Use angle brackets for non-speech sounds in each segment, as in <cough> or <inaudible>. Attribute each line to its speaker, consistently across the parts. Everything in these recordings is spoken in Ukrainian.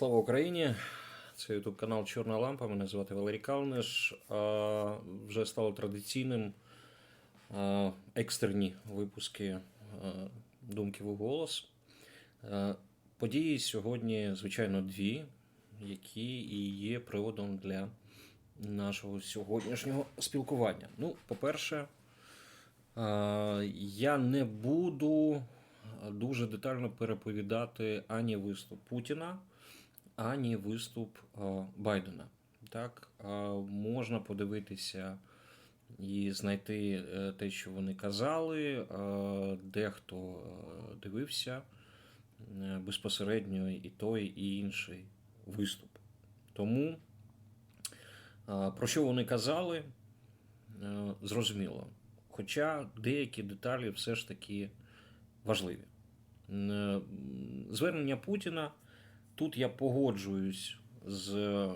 Speaker 1: Слава Україні! Це ютуб канал Чорна Лампа. Мене звати Валерій Калниш. А, Вже стало традиційним а, екстерні випуски думки в голос. Події сьогодні, звичайно, дві, які і є приводом для нашого сьогоднішнього спілкування. Ну, по-перше, я не буду дуже детально переповідати ані виступ Путіна, ані виступ Байдена. Так, можна подивитися і знайти е, те, що вони казали. Дехто е, дивився е, безпосередньо і той, і інший виступ. Тому про що вони казали, зрозуміло. Хоча деякі деталі все ж таки важливі. Звернення Путіна тут я погоджуюсь з е,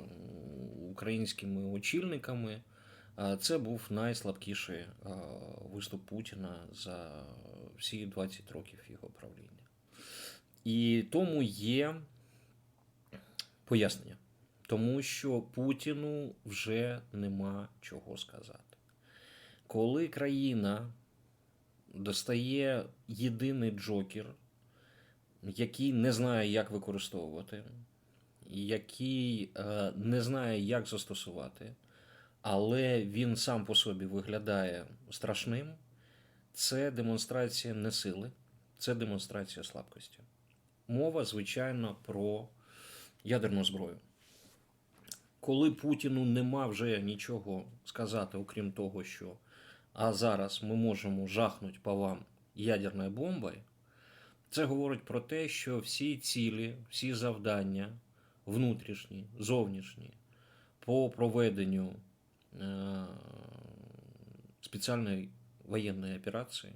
Speaker 1: українськими очільниками. Е, Це був найслабкіший е, виступ Путіна за всі 20 років його правління. І тому є пояснення. Тому що Путіну вже нема чого сказати. Коли країна достає єдиний джокер, який не знає, як використовувати, який е, не знає, як застосувати, але він сам по собі виглядає страшним, це демонстрація не сили, це демонстрація слабкості. Мова, звичайно, про ядерну зброю. Коли Путіну нема вже нічого сказати, окрім того, що а зараз ми можемо жахнути по вам ядерною бомбою, це говорить про те, що всі цілі, всі завдання, внутрішні, зовнішні, по проведенню е, спеціальної воєнної операції,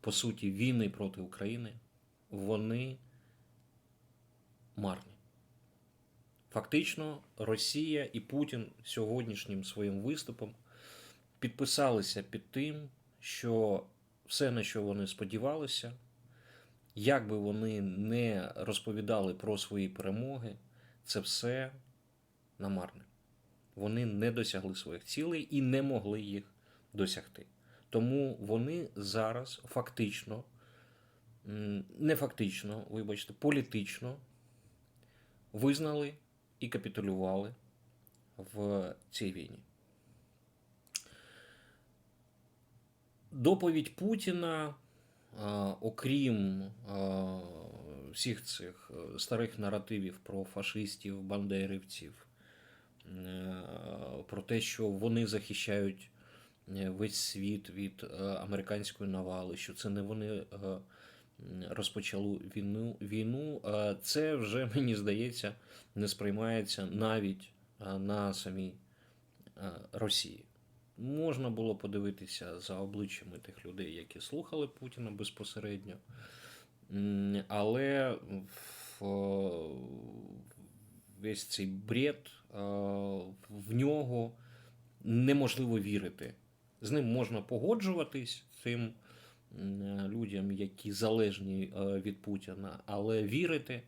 Speaker 1: по суті, війни проти України, вони марні. Фактично, Росія і Путін сьогоднішнім своїм виступом підписалися під тим, що все, на що вони сподівалися, як би вони не розповідали про свої перемоги, це все намарне. Вони не досягли своїх цілей і не могли їх досягти. Тому вони зараз фактично, не фактично, вибачте, політично визнали і капітулювали в цій війні. Доповідь Путіна, окрім всіх цих е, старих наративів про фашистів, бандерівців, е, про те, що вони захищають е, весь світ від е, американської навали, що це не вони е, розпочали війну, війну, е, це вже, <laughs> мені здається, не сприймається навіть е, на самій е, Росії. Можна було подивитися за обличчями тих людей, які слухали Путіна безпосередньо. Але в весь цей бред е, в нього неможливо вірити. З ним можна погоджуватись цим людям, які залежні е, від Путіна, але вірити.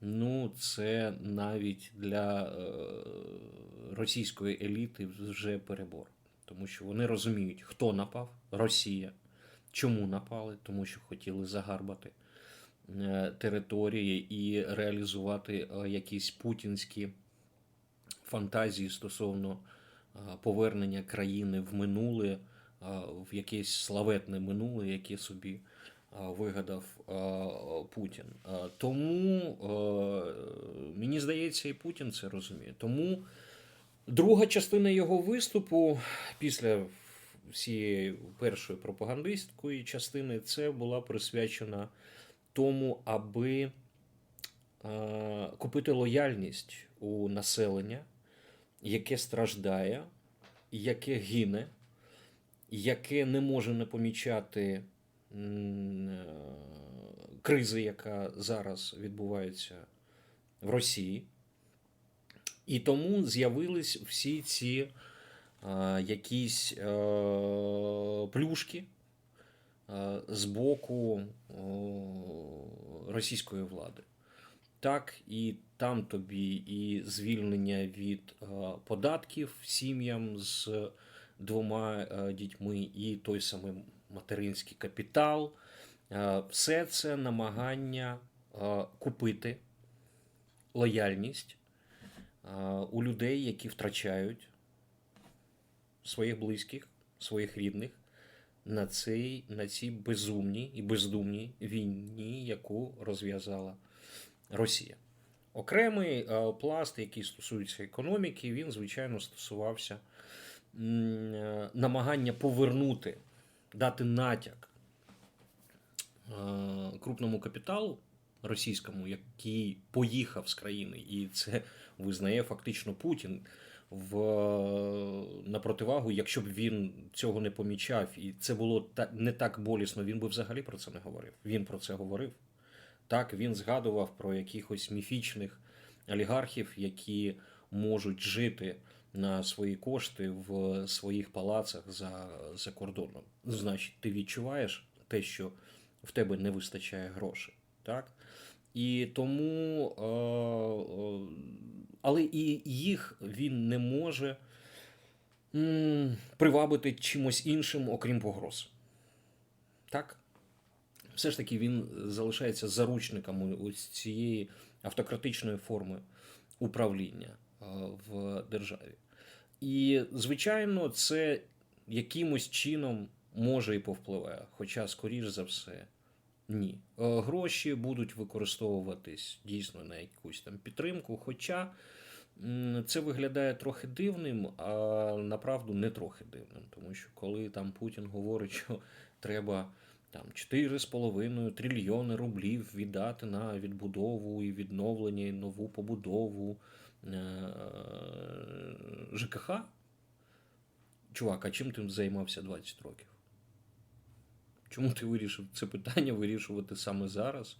Speaker 1: Ну, це навіть для е, російської еліти вже перебор. Тому що вони розуміють, хто напав Росія. Чому напали? Тому що хотіли загарбати е, території і реалізувати е, якісь путінські фантазії стосовно е, повернення країни в минуле, в якесь славетне минуле, яке собі вигадав Путін. Тому мені здається, і Путін це розуміє. Тому друга частина його виступу після всієї першої пропагандистської частини це була присвячена тому, аби е, купити лояльність у населення, яке страждає, яке гине, яке не може не помічати е, кризи, яка зараз відбувається в Росії. І тому з'явились всі ці е, якісь е, плюшки е, з боку о, російської влади. так і там тобі і звільнення від е, податків сім'ям з двома е, дітьми, і той самий материнський капітал. Е, Все це намагання е, купити лояльність е, у людей, які втрачають своїх близьких, своїх рідних на цій, на цій безумній і бездумній війні, яку розв'язала Росія. Окремий е, пласт, який стосується економіки, він, звичайно, стосувався е, намагання повернути, дати натяк е, крупному капіталу російському, який поїхав з країни, і це визнає фактично Путін в на противагу, якщо б він цього не помічав, і це було не так болісно, він би взагалі про це не говорив. Він про це говорив. Так, він згадував про якихось міфічних олігархів, які можуть жити на свої кошти в своїх палацах за, за кордоном. Значить, ти відчуваєш те, що в тебе не вистачає грошей. Так? І тому, е, е, але і їх він не може привабити чимось іншим, окрім погроз. Так? Все ж таки він залишається заручником ось цієї автократичної форми управління е, в державі. І, звичайно, це якимось чином може і повпливає, хоча, скоріш за все, ні. Е, Гроші будуть використовуватись дійсно на якусь там підтримку, хоча це виглядає трохи дивним, а направду не трохи дивним, тому що коли там Путін говорить, що треба там 4,5 трильйони рублів віддати на відбудову і відновлення, і нову побудову е, ЖКХ. Чувак, а чим ти займався 20 років? Чому ти вирішив це питання вирішувати саме зараз,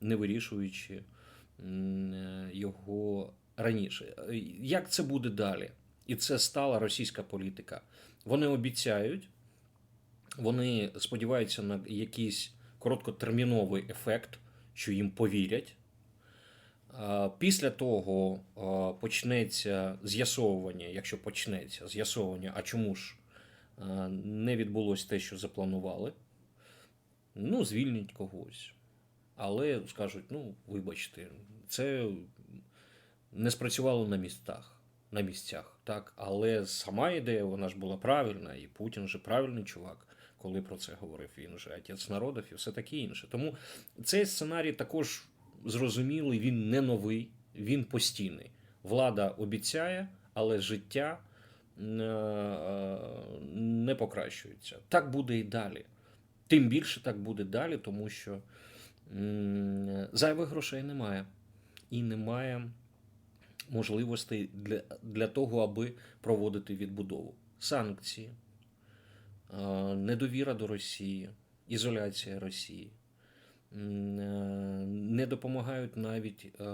Speaker 1: не вирішуючи е, його раніше? Як це буде далі? І це стала російська політика. Вони обіцяють, вони сподіваються на якийсь короткотерміновий ефект, що їм повірять. Після того почнеться з'ясовування, якщо почнеться з'ясовування, а чому ж не відбулося те, що запланували. Ну, звільнять когось. Але скажуть: ну, вибачте, це не спрацювало на містах, на місцях. Так? Але сама ідея вона ж була правильна, і Путін же правильний чувак, коли про це говорив. Він же отець народів і все таке інше. Тому цей сценарій також зрозумілий, він не новий, він постійний. Влада обіцяє, але життя е, не покращується. Так буде і далі. Тим більше так буде далі, тому що зайвих грошей немає. І немає можливостей для, для того, аби проводити відбудову. Санкції, недовіра до Росії, ізоляція Росії. Е, Не допомагають навіть е,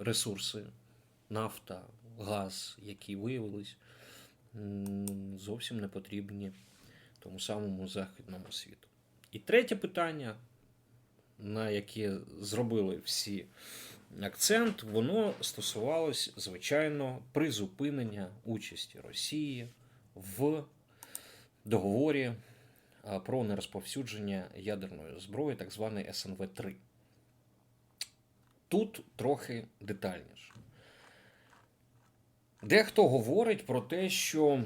Speaker 1: ресурси, нафта, газ, які виявились зовсім не потрібні тому самому західному світу. І третє питання, на яке зробили всі акцент, воно стосувалось, звичайно, призупинення участі Росії в договорі про нерозповсюдження ядерної зброї, так званий СНВ-3. Тут трохи детальніше. Дехто говорить про те, що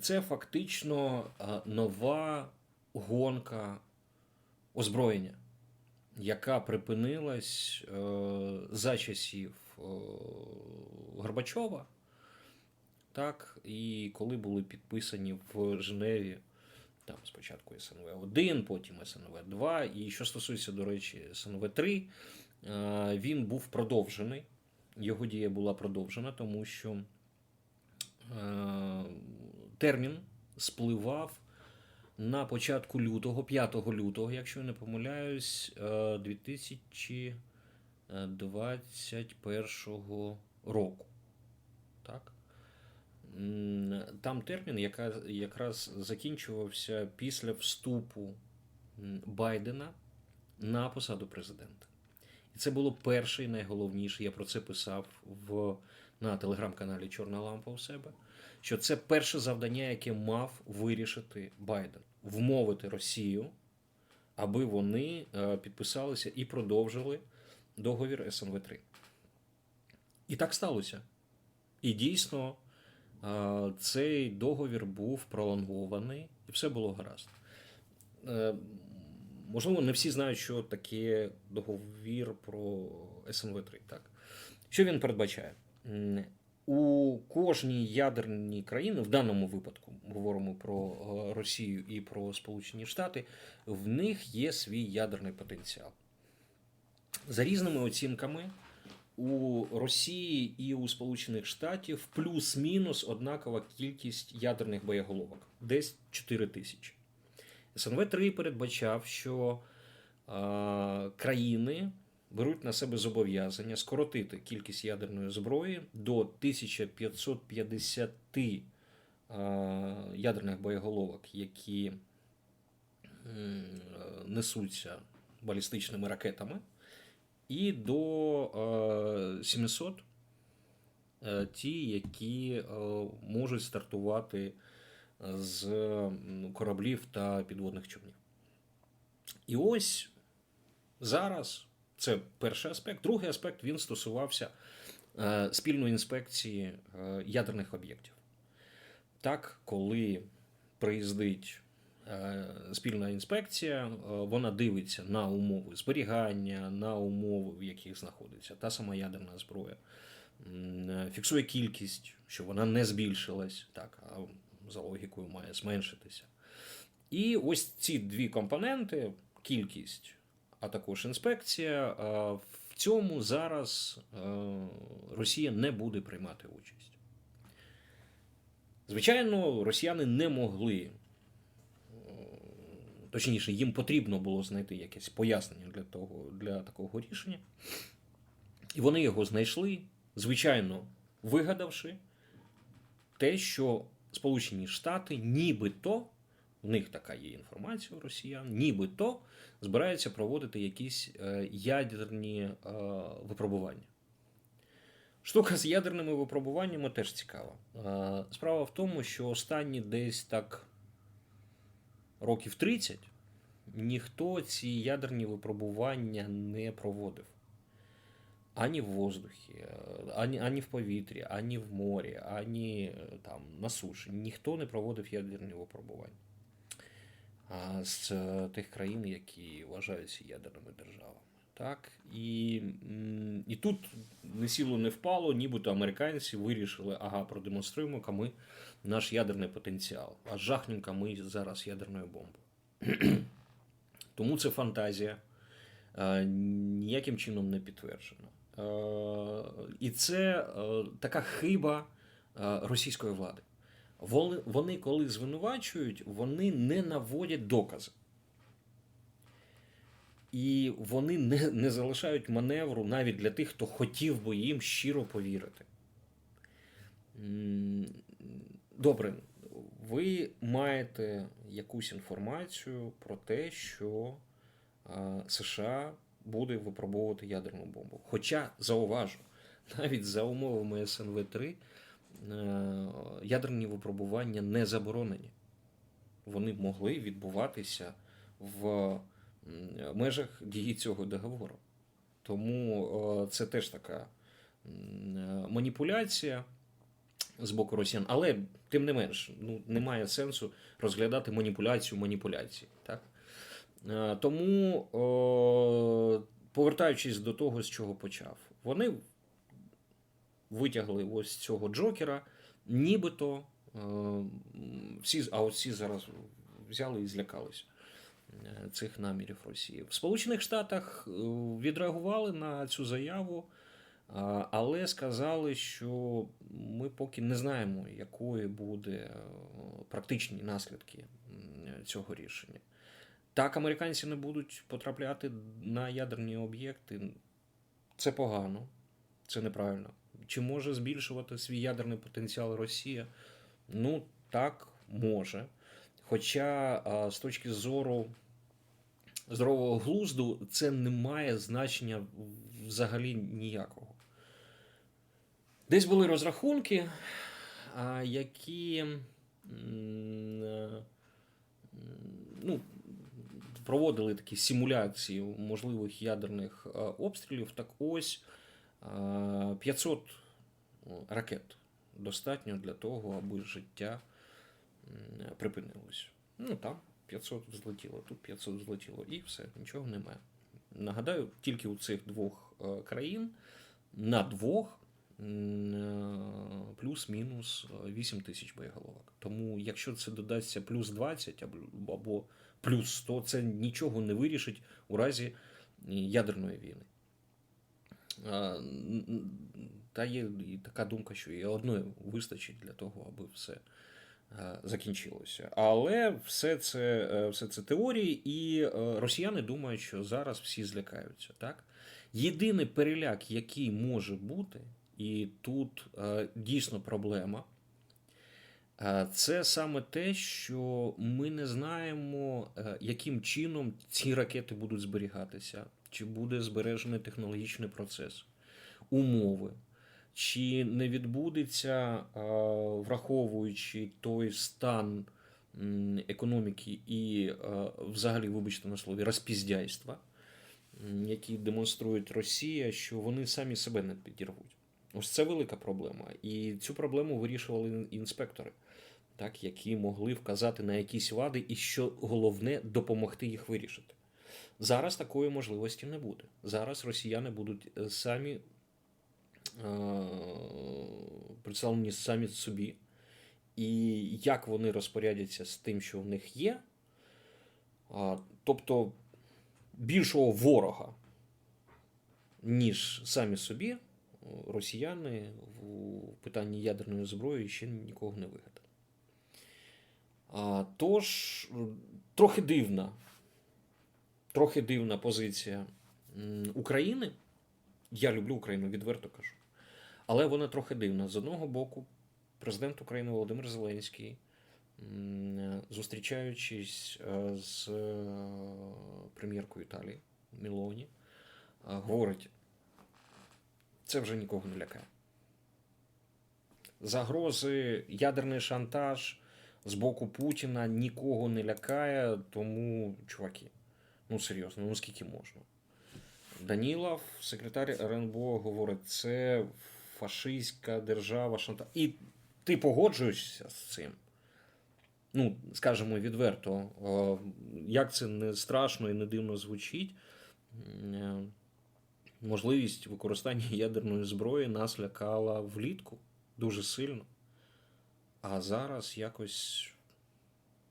Speaker 1: це фактично нова гонка озброєння, яка припинилась е, за часів е, Горбачова, так, і коли були підписані в Женеві там спочатку СНВ-1, потім СНВ-2. І що стосується, до речі, СНВ-3, е, він був продовжений. Його дія була продовжена, тому що е, термін спливав на початку лютого, 5 лютого, якщо не помиляюсь, е, 2021 року. Так? Там термін, яка якраз закінчувався після вступу Байдена на посаду президента. І це було перше і найголовніше. Я про це писав в, на телеграм-каналі Чорна Лампа у себе. Що це перше завдання, яке мав вирішити Байден вмовити Росію, аби вони е, підписалися і продовжили договір СНВ 3 І так сталося. І дійсно е, цей договір був пролонгований, і все було гаразд. Е, Можливо, не всі знають, що таке договір про СНВ 3 Так? Що він передбачає? У кожній ядерній країні, в даному випадку говоримо про е, Росію і про Сполучені Штати, в них є свій ядерний потенціал. За різними оцінками, у Росії і у Сполучених Штатів плюс-мінус однакова кількість ядерних боєголовок десь 4 тисячі. СНВ 3 передбачав, що е, країни беруть на себе зобов'язання скоротити кількість ядерної зброї до 1550 е, ядерних боєголовок, які е, несуться балістичними ракетами, і до е, 700 е, ті, які е, можуть стартувати з кораблів та підводних човнів. І ось зараз це перший аспект. Другий аспект він стосувався е, спільної інспекції е, ядерних об'єктів. Так, коли приїздить е, спільна інспекція, вона дивиться на умови зберігання, на умови, в яких знаходиться та сама ядерна зброя, фіксує кількість, що вона не збільшилась, так, а за логікою має зменшитися. І ось ці дві компоненти кількість, а також інспекція. В цьому зараз е, Росія не буде приймати участь. Звичайно, росіяни не могли, е, точніше, їм потрібно було знайти якесь пояснення для, того, для такого рішення. І вони його знайшли, звичайно, вигадавши те, що Сполучені Штати нібито, в них така є інформація у росіян, нібито збираються проводити якісь е, ядерні е, випробування. Штука з ядерними випробуваннями теж цікава. Е, Справа в тому, що останні десь так років 30 ніхто ці ядерні випробування не проводив. Ані в воздухі, ані, ані в повітрі, ані в морі, ані там на суші. Ніхто не проводив ядерні випробування. З е, тих країн, які вважаються ядерними державами. Так? І, і тут не сіло, не впало, нібито американці вирішили, ага, продемонструємо-ка ми наш ядерний потенціал, а жахнемо ми зараз ядерною бомбою. <clears throat> Тому це фантазія, е, ніяким чином не підтверджена. Е, І це така хиба російської влади. Вони, коли звинувачують, вони не наводять докази. І вони не, не залишають маневру навіть для тих, хто хотів би їм щиро повірити. Добре, ви маєте якусь інформацію про те, що США буде випробовувати ядерну бомбу. Хоча, зауважу, навіть за умовами СНВ-3 е, ядерні випробування не заборонені. Вони могли відбуватися в межах дії цього договору. Тому е, це теж така е, маніпуляція з боку росіян. Але тим не менш, ну, немає сенсу розглядати маніпуляцію маніпуляції. Так? Е, Тому, повертаючись до того, з чого почав, вони витягли ось цього Джокера, нібито е, всі, а от всі зараз взяли і злякалися е, цих намірів Росії. В Сполучених Штатах е, відреагували на цю заяву, але сказали, що ми поки не знаємо, якою буде практичні наслідки цього рішення. Так, американці не будуть потрапляти на ядерні об'єкти. Це погано, це неправильно. Чи може збільшувати свій ядерний потенціал Росія? Ну, так, може. Хоча з точки зору здорового глузду, це не має значення взагалі ніякого. Десь були розрахунки, які ну, проводили такі симуляції можливих ядерних обстрілів. Так ось 500 ракет достатньо для того, аби життя припинилось. Ну там 500 злетіло, тут 500 злетіло, і все, нічого немає. Нагадаю, тільки у цих двох е, країн на двох е, плюс-мінус е, 8 тисяч боєголовок. Тому, якщо це додасться плюс 20 або- або плюс 100, це нічого не вирішить у разі ядерної війни. Та є і така думка, що і одної вистачить для того, аби все закінчилося. Але все це, е, все це теорії, і е, росіяни думають, що зараз всі злякаються. Так? Єдиний переляк, який може бути, і тут е, дійсно проблема. Це саме те, що ми не знаємо, яким чином ці ракети будуть зберігатися, чи буде збережений технологічний процес, умови, чи не відбудеться, е, враховуючи той стан економіки і, е, взагалі, вибачте на слові, розпіздяйства, які демонструють Росія, що вони самі себе не підірвуть. Ось це велика проблема. І цю проблему вирішували інспектори, так, які могли вказати на якісь вади, і що головне допомогти їх вирішити. Зараз такої можливості не буде. Зараз росіяни будуть е, самі е, представлені самі собі. І як вони розпорядяться з тим, що в них є. А, тобто більшого ворога, ніж самі собі, росіяни в питанні ядерної зброї ще нікого не вигадали. Тож, трохи дивна, трохи дивна позиція України. Я люблю Україну, відверто кажу. Але вона трохи дивна. З одного боку, президент України Володимир Зеленський, зустрічаючись е, з е, прем'єркою Італії Мілоні, е, говорить: це вже нікого не лякає. Загрози, ядерний шантаж з боку Путіна нікого не лякає, тому, чуваки, ну серйозно, ну скільки можна? Данілов, секретар РНБО, говорить, це фашистська держава, шантаж. І ти погоджуєшся з цим? Ну, скажімо відверто, е, як це не страшно і не дивно звучить, е, можливість використання ядерної зброї нас лякала влітку дуже сильно. А зараз якось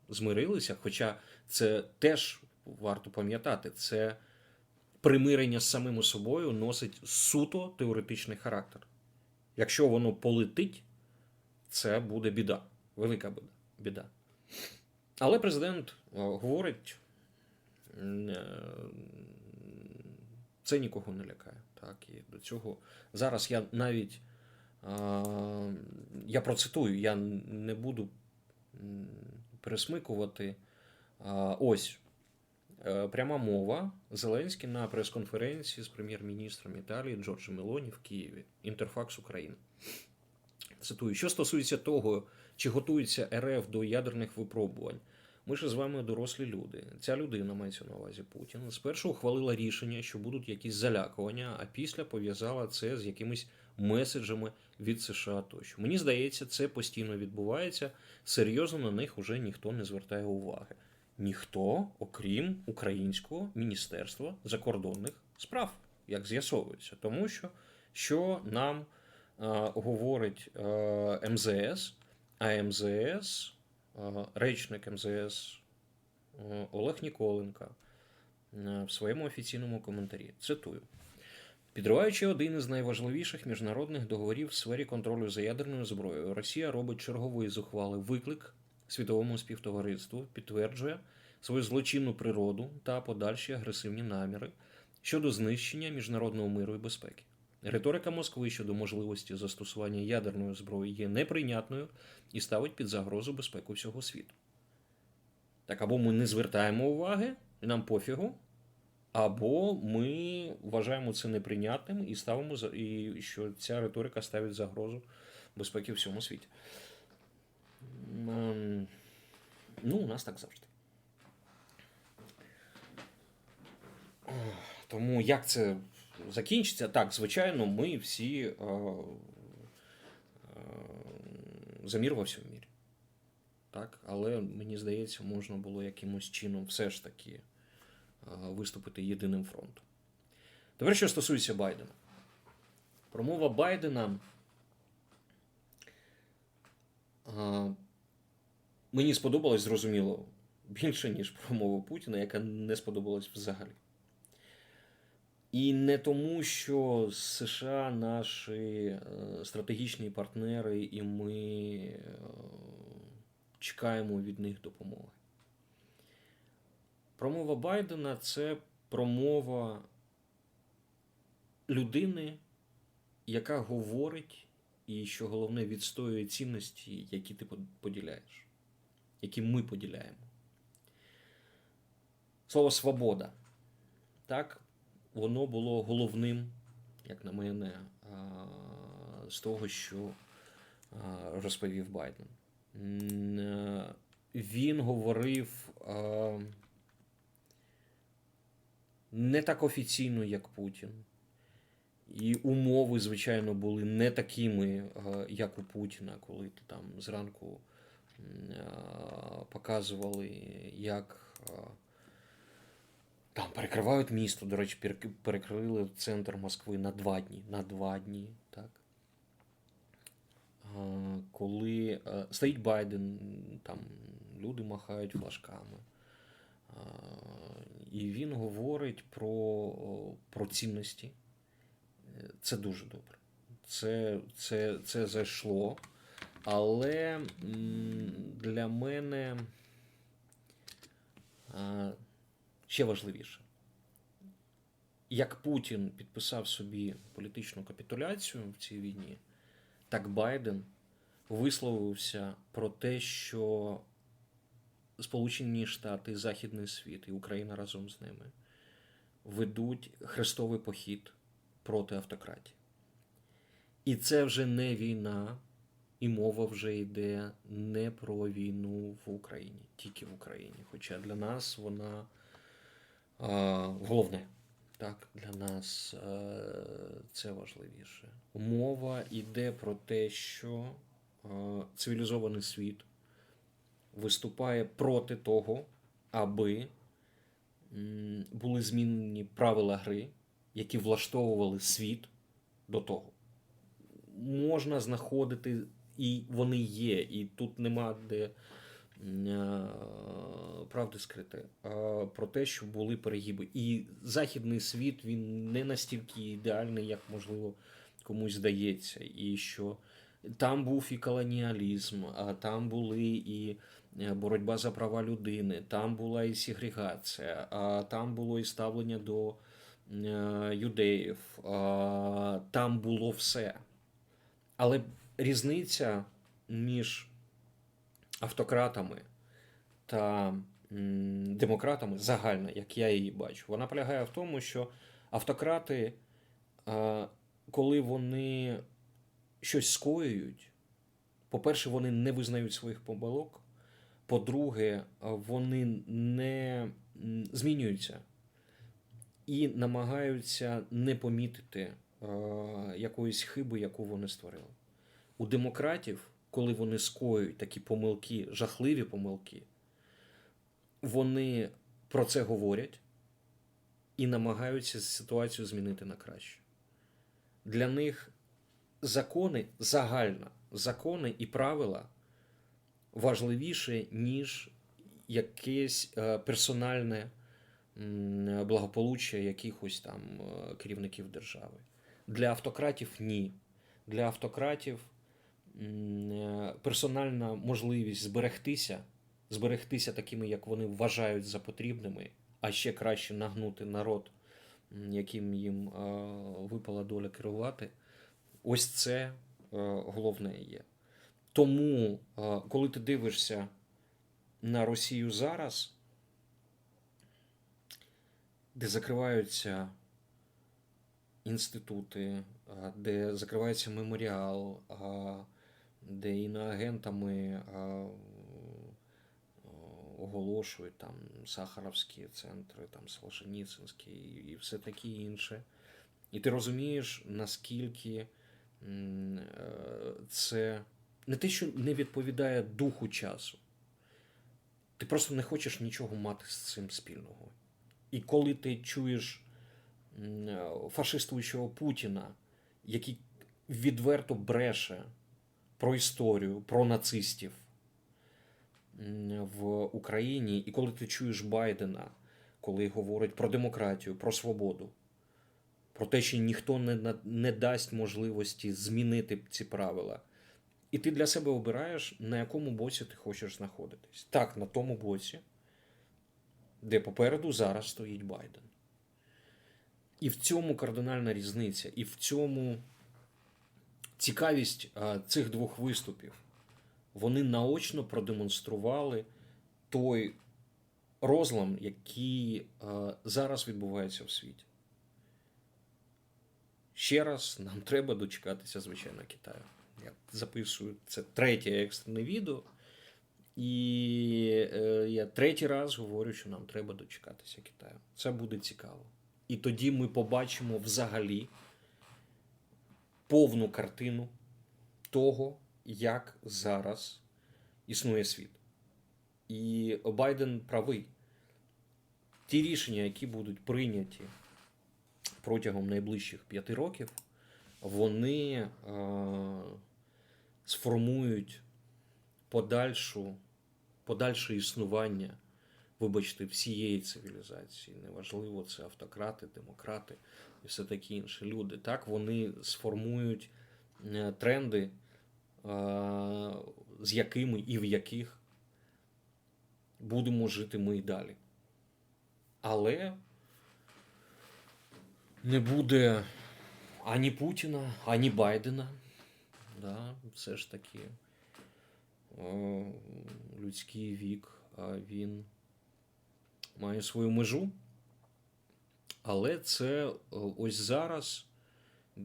Speaker 1: змирилися. Хоча це теж варто пам'ятати, це примирення з самим собою носить суто теоретичний характер. Якщо воно полетить, це буде біда. Велика біда. біда. Але президент е, говорить, е, це нікого не лякає. Так, і до цього зараз я навіть я процитую, я не буду пересмикувати. Ось пряма мова Зеленський на прес-конференції з прем'єр-міністром Італії Джорджем Мелоні в Києві. Інтерфакс України. Цитую, що стосується того, чи готується РФ до ядерних випробувань. Ми ж з вами дорослі люди. Ця людина мається на увазі Путін. Спершу ухвалила рішення, що будуть якісь залякування, а після пов'язала це з якимись меседжами від США тощо. Мені здається, це постійно відбувається. Серйозно на них уже ніхто не звертає уваги. Ніхто, окрім українського міністерства закордонних справ, як з'ясовується, тому що що нам е, говорить е, МЗС, а МЗС, е, речник МЗС е, Олег Ніколенко е, в своєму офіційному коментарі. Цитую. Підриваючи один із найважливіших міжнародних договорів в сфері контролю за ядерною зброєю, Росія робить черговий зухвалий виклик світовому співтовариству, підтверджує свою злочинну природу та подальші агресивні наміри щодо знищення міжнародного миру і безпеки. Риторика Москви щодо можливості застосування ядерної зброї є неприйнятною і ставить під загрозу безпеку всього світу. Так або ми не звертаємо уваги, нам пофігу, Або ми вважаємо це неприйнятним і ставимо і що ця риторика ставить загрозу безпеки всьому світі. Ну, у нас так завжди. Тому як це закінчиться? Так, звичайно, ми всі е, е, за во всьому мірі. Так, але мені здається, можна було якимось чином все ж таки е, виступити єдиним фронтом. Тепер, що стосується Байдена. Промова Байдена. е, Мені сподобалось, зрозуміло, більше, ніж промова Путіна, яка не сподобалась взагалі. І не тому, що США наші е, стратегічні партнери, і ми е, чекаємо від них допомоги. Промова Байдена це промова людини, яка говорить і, що головне, відстоює цінності, які ти поділяєш, які ми поділяємо. Слово свобода. Так, воно було головним, як на мене, з того, що розповів Байден. Е, Він говорив не так офіційно, як Путін. І умови, звичайно, були не такими, як у Путіна, коли ти там зранку показували, як е, там перекривають місто. До речі, перекрили центр Москви на два дні. На два дні, так. Е, Коли е, стоїть Байден, там люди махають флажками. Е, І він говорить про, про цінності. Е, Це дуже добре. Це, це, це зайшло. Але для мене ще важливіше. Як Путін підписав собі політичну капітуляцію в цій війні, так Байден висловився про те, що Сполучені Штати, Західний світ і Україна разом з ними ведуть хрестовий похід проти автократії. І це вже не війна, і мова вже йде не про війну в Україні, тільки в Україні. Хоча для нас вона а, головне. Так, для нас е, це важливіше. Мова йде про те, що е, цивілізований світ виступає проти того, аби м, були змінені правила гри, які влаштовували світ до того. Можна знаходити, і вони є, і тут нема де е, правди скрити, про те, що були перегиби. І західний світ він не настільки ідеальний, як можливо комусь здається, і що там був і колоніалізм, а там були і е, боротьба за права людини, там була і сегрегація, а там було і ставлення до е, юдеїв, там було все. Але різниця між автократами та демократами загальна, як я її бачу, вона полягає в тому, що автократи, е, коли вони щось скоюють, по-перше, вони не визнають своїх помилок. По-друге, вони не змінюються і намагаються не помітити е, якоїсь хиби, яку вони створили. У демократів, коли вони скоюють такі помилки, жахливі помилки, вони про це говорять і намагаються ситуацію змінити на краще. Для них закони загально, закони і правила важливіше, ніж якесь е, персональне благополуччя якихось там е, керівників держави. Для автократів ні. Для автократів персональна можливість зберегтися, зберегтися такими, як вони вважають за потрібними, а ще краще нагнути народ, яким їм е, випала доля керувати. Ось це е, головне є. Тому, е, коли ти дивишся на Росію зараз, де закриваються інститути, де закривається меморіал, де іноагентами оголошують там Сахаровські центри, там Солженіцинський і все таке інше. І ти розумієш, наскільки е, це не те, що не відповідає духу часу. Ти просто не хочеш нічого мати з цим спільного. І коли ти чуєш е, фашистуючого Путіна, який відверто бреше про історію, про нацистів в Україні, і коли ти чуєш Байдена, коли говорить про демократію, про свободу, про те, що ніхто не, не дасть можливості змінити ці правила. І ти для себе обираєш, на якому боці ти хочеш знаходитись. Так, на тому боці, де попереду зараз стоїть Байден. І в цьому кардинальна різниця, і в цьому цікавість цих двох виступів. Вони наочно продемонстрували той розлам, який зараз відбувається в світі. Ще раз нам треба дочекатися, звичайно, Китаю. Я записую це третє екстрене відео. І е, я третій раз говорю, що нам треба дочекатися Китаю. Це буде цікаво. І тоді ми побачимо взагалі повну картину того, як зараз існує світ. І Байден правий. Ті рішення, які будуть прийняті протягом найближчих п'яти років, вони е, сформують подальшу, подальше існування, вибачте, всієї цивілізації. Неважливо, це автократи, демократи і все таке інше. Люди. Так, вони сформують е, тренди, е, з якими і в яких будемо жити ми і далі. Але не буде ані Путіна, ані Байдена. Да, все ж таки е, людський вік, він має свою межу. Але це е, ось зараз.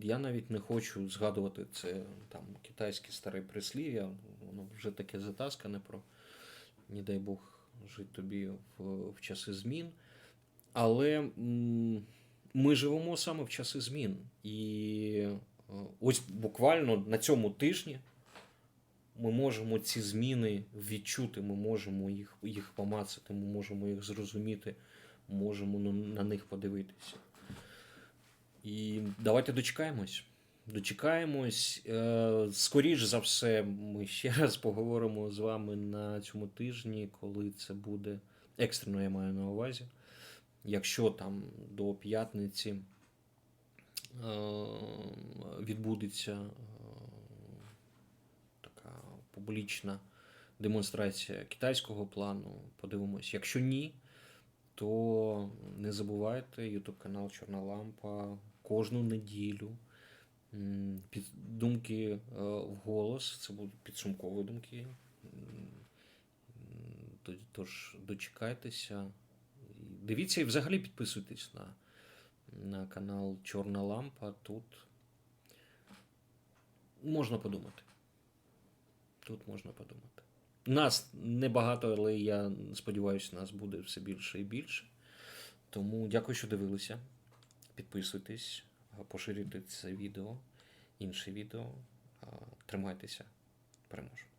Speaker 1: Я навіть не хочу згадувати це там китайське старе прислів'я, воно вже таке затаскане про не дай Бог жити тобі в, в часи змін. Але ми живемо саме в часи змін. І е, ось буквально на цьому тижні ми можемо ці зміни відчути, ми можемо їх, їх помацати, ми можемо їх зрозуміти, можемо на, них подивитися. І давайте дочекаємось. Дочекаємось. Е, Скоріш за все, ми ще <laughs> раз поговоримо з вами на цьому тижні, коли це буде екстрено, я маю на увазі. Якщо там до п'ятниці е, відбудеться е, така публічна демонстрація китайського плану, подивимось. Якщо ні, то не забувайте YouTube канал Чорна Лампа кожну неділю. Під думки е, вголос, це будуть підсумкові думки. Тож дочекайтеся. Дивіться і взагалі підписуйтесь на, на канал Чорна Лампа. Тут можна подумати. Тут можна подумати. Нас небагато, але я сподіваюся, нас буде все більше і більше. Тому дякую, що дивилися. Підписуйтесь, поширюйте це відео, інше відео. Тримайтеся, переможу.